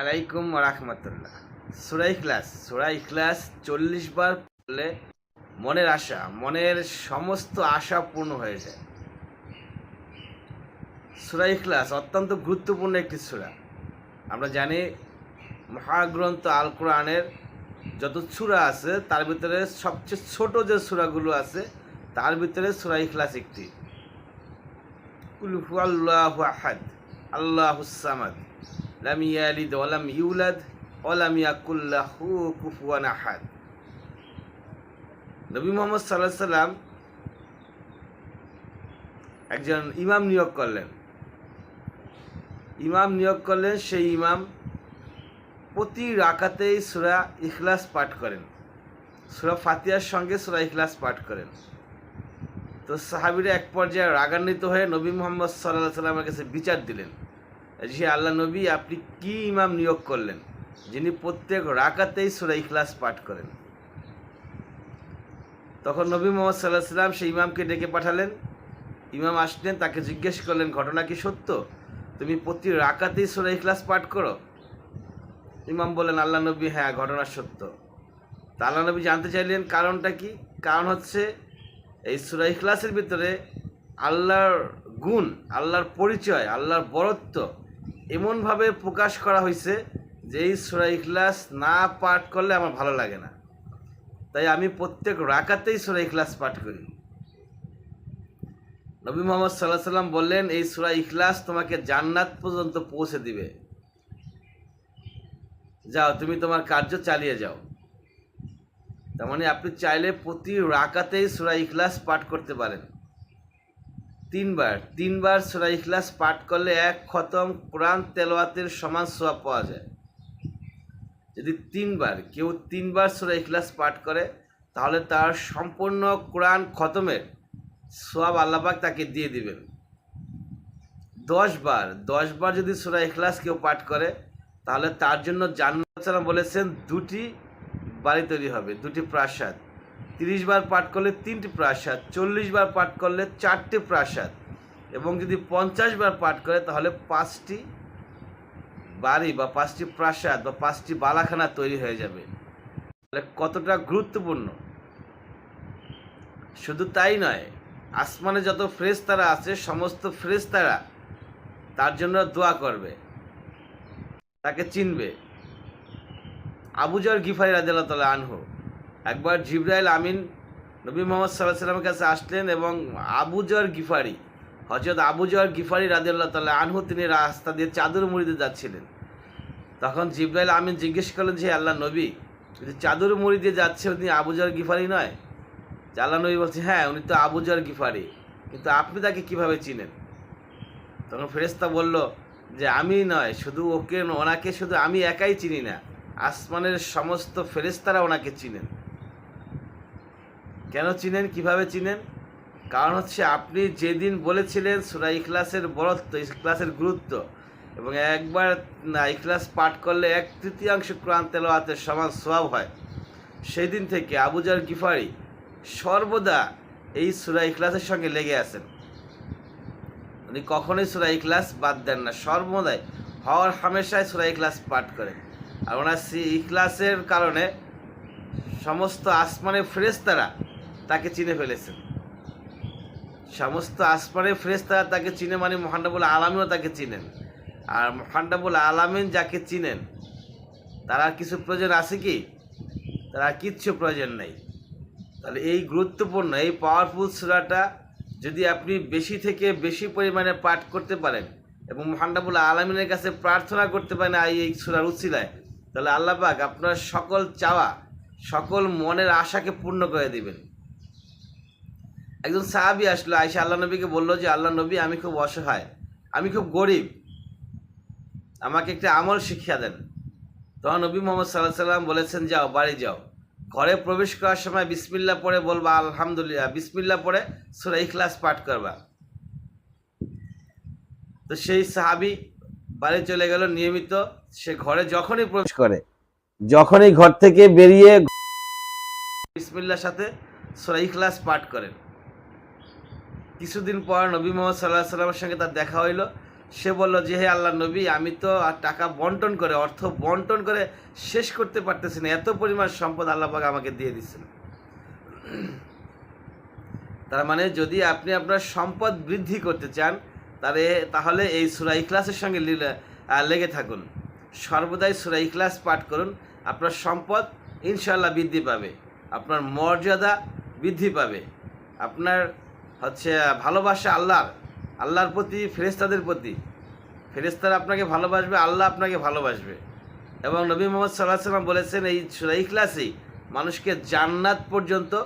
আলাইকুম রাহমাতুল্লাহ। সুরাই ক্লাস সুরাই ক্লাস চল্লিশ বার পড়লে মনের আশা, মনের সমস্ত আশা পূর্ণ হয়ে যায়। সুরাই ক্লাস অত্যন্ত গুরুত্বপূর্ণ একটি সুরা। আমরা জানি মহাগ্রন্থ আল কোরআনের যত সুরা আছে, তার ভিতরে সবচেয়ে ছোট যে সুরাগুলো আছে, তার ভিতরে সুরাই ক্লাস একটি। আল্লাহ আল্লাহ সামাদ। লাম ইয়ালিদ ইউলাদ ইয়াকুল্লাহু কুফুয়ান আহাদ। নবী মোহাম্মদ সাল্লাহ সাল্লাম একজন ইমাম নিয়োগ করলেন। ইমাম নিয়োগ করলেন, সেই ইমাম প্রতি রাকাতেই সুরা ইখলাস পাঠ করেন। সুরা ফাতিয়ার সঙ্গে সুরা ইখলাস পাঠ করেন। তো সাহাবিরা এক পর্যায়ে রাগান্বিত হয়ে নবী মোহাম্মদ সাল্লাহ সাল্লামের কাছে বিচার দিলেন। যে আল্লাহ নবী, আপনি কি ইমাম নিয়োগ করলেন? যিনি প্রত্যেক রাকাতেই সুরা ইখলাস পাঠ করেন। তখন নবী মোহাম্মদ সাল্লাহ সাল্লাম সেই ইমামকে ডেকে পাঠালেন। ইমাম আসলেন, তাকে জিজ্ঞেস করলেন, ঘটনা কি সত্য? তুমি প্রতি রাকাতেই সুরা ইখলাস পাঠ করো? ইমাম বললেন, আল্লাহ নবী হ্যাঁ ঘটনা সত্য। তা আল্লাহ নবী জানতে চাইলেন কারণটা কি? কারণ হচ্ছে, এই সুরাই ইখলাসের ভিতরে আল্লাহর গুণ, আল্লাহর পরিচয়, আল্লাহর বরত্ব এমনভাবে প্রকাশ করা হয়েছে যে এই সুরা ইখলাস না পাঠ করলে আমার ভালো লাগে না। তাই আমি প্রত্যেক রাকাতেই সুরা ইখলাস পাঠ করি। নবী মোহাম্মদ সাল্লাহ সাল্লাম বললেন, এই সুরা ইখলাস তোমাকে জান্নাত পর্যন্ত পৌঁছে দিবে। যাও, তুমি তোমার কার্য চালিয়ে যাও। তার মানে আপনি চাইলে প্রতি রাকাতেই সুরা ইখলাস পাঠ করতে পারেন। তিনবার। তিনবার সুরা ইখলাস পাঠ করলে এক খতম কোরআন তেলোয়াতের সমান সোয়াব পাওয়া যায়। যদি তিনবার, কেউ তিনবার সুরা ইখলাস পাঠ করে, তাহলে তার সম্পূর্ণ কোরআন খতমের সোয়াব আল্লাপাক তাকে দিয়ে দিবেন। দশ বার দশ বার যদি সুরা ইখলাস কেউ পাঠ করে, তাহলে তার জন্য জান্নাত বলেছেন, দুটি বাড়ি তৈরি হবে, দুটি প্রাসাদ। তিরিশ বার পাঠ করলে তিনটি প্রাসাদ, চল্লিশ বার পাঠ করলে চারটি প্রাসাদ এবং যদি পঞ্চাশ বার পাঠ করে তাহলে পাঁচটি বাড়ি বা পাঁচটি প্রাসাদ বা পাঁচটি বালাখানা তৈরি হয়ে যাবে। তাহলে কতটা গুরুত্বপূর্ণ? শুধু তাই নয়, আসমানে যত ফ্রেস্তারা আছে, সমস্ত ফ্রেস্তারা তার জন্য দোয়া করবে। তাকে চিনবে। আবুজর গিফারি রাজিয়াল্লাহ তালা আনহু একবার জিব্রাইল আমিন নবী মোহাম্মদ সাল্লাহ সাল্লামের কাছে আসলেন এবং আবুজর গিফারি হজরত আবুজর গিফারি রাজিয়াল্লাহ তাল্লাহ আনহু তিনি রাস্তা দিয়ে চাদর মুড়িতে যাচ্ছিলেন। তখন জিব্রাইল আমিন জিজ্ঞেস করলেন যে আল্লাহ নবী যদি চাদর মুড়ি দিয়ে যাচ্ছে উনি আবুজর গিফারি নয়? আল্লাহ নবী বলছে হ্যাঁ উনি তো আবুজর গিফারি, কিন্তু আপনি তাকে কীভাবে চিনেন? তখন ফেরেস্তা বলল, যে আমি নয়, শুধু ওকে, ওনাকে শুধু আমি একাই চিনি না, আসমানের সমস্ত ফেরেস্তারা ওনাকে চিনেন। কেন চিনেন? কীভাবে চিনেন? কারণ হচ্ছে আপনি যেদিন বলেছিলেন সুরা ইখলাসের বরত্ব, ইখলাসের গুরুত্ব, এবং একবার ইখলাস পাঠ করলে এক তৃতীয়াংশ কোরআন তেলাওয়াতের সমান সোয়াব হয়। সেই দিন থেকে আবুজার গিফারি সর্বদা এই সুরা ইখলাসের সঙ্গে লেগে আছেন। উনি কখনোই সুরা ইখলাস বাদ দেন না, সর্বদাই হওয়ার হামেশায় সুরা ইখলাস পাঠ করেন। আর ওনার ইখলাসের কারণে সমস্ত আসমানের ফেরেস্তারা তাকে চিনে ফেলেছেন। সমস্ত আসমানের ফেরেস্তারা তাকে চিনে মানে মহানবুল আলমিনও তাকে চিনেন। আর মহানবুল আলমিন যাকে চিনেন, তার আর কিছু প্রয়োজন আছে কি? তার আর কিচ্ছু প্রয়োজন নেই। তাহলে এই গুরুত্বপূর্ণ, এই পাওয়ারফুল সুরাটা যদি আপনি বেশি থেকে বেশি পরিমাণে পাঠ করতে পারেন এবং মহানবুল আলমিনের কাছে প্রার্থনা করতে পারেন এই এই সুরার উচিলায় তাহলে আল্লাহ পাক আপনার সকল চাওয়া, সকল মনের আশাকে পূর্ণ করে দিবেন। একজন সাহাবি আসলো আয়সা আল্লাহ নবীকে বলল যে, আল্লাহ নবী, আমি খুব অসহায়, আমি খুব গরিব। আমাকে একটা আমল শিক্ষা দেন। তখন নবী মোহাম্মদ সাল্লাহ সাল্লাম বলেছেন, যাও, বাড়ি যাও। ঘরে প্রবেশ করার সময় বিসমিল্লা পড়ে বলবা, আলহামদুলিল্লাহ। বিসমিল্লা পড়ে সুরা ইখলাস পাঠ করবা। তো সেই সাহাবি বাড়ি চলে গেল, নিয়মিত সে ঘরে যখনই প্রবেশ করে, যখনই ঘর থেকে বেরিয়ে বিসমিল্লার সাথে সুরা ইখলাস পাঠ করেন। কিছুদিন পর নবী মোহাম্মদ সাল্লাহ সাল্লামের সঙ্গে তার দেখা হইল। সে বলল যে, হে আল্লাহ নবী, আমি তো আর টাকা বন্টন করে, অর্থ বন্টন করে শেষ করতে পারতেছি না। এত পরিমাণ সম্পদ আল্লাহ পাক আমাকে দিয়ে দিচ্ছেন। তার মানে যদি আপনি আপনার সম্পদ বৃদ্ধি করতে চান তাহলে তাহলে এই সুরা ইখলাসের সঙ্গে লেগে থাকুন। সর্বদাই সুরা ইখলাস পাঠ করুন। আপনার সম্পদ ইনশাল্লাহ বৃদ্ধি পাবে। আপনার মর্যাদা বৃদ্ধি পাবে। আপনার হচ্ছে ভালোবাসা আল্লাহর। আল্লাহর প্রতি ফেরেস্তাদের প্রতি। ফেরেস্তারা আপনাকে ভালোবাসবে, আল্লাহ আপনাকে ভালোবাসবে। এবং নবী মোহাম্মদ সাল্লাহ সাল্লাম বলেছেন, এই সুরা ইখলাসই মানুষকে জান্নাত পর্যন্ত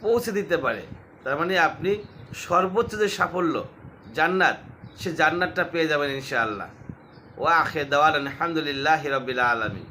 পৌঁছে দিতে পারে। তার মানে আপনি সর্বোচ্চ যে সাফল্য, জান্নাত, সে জান্নাতটা পেয়ে যাবেন ইনশাআল্লাহ। ও আখে দেওয়াল আলহামদুলিল্লাহ রবিল আলমী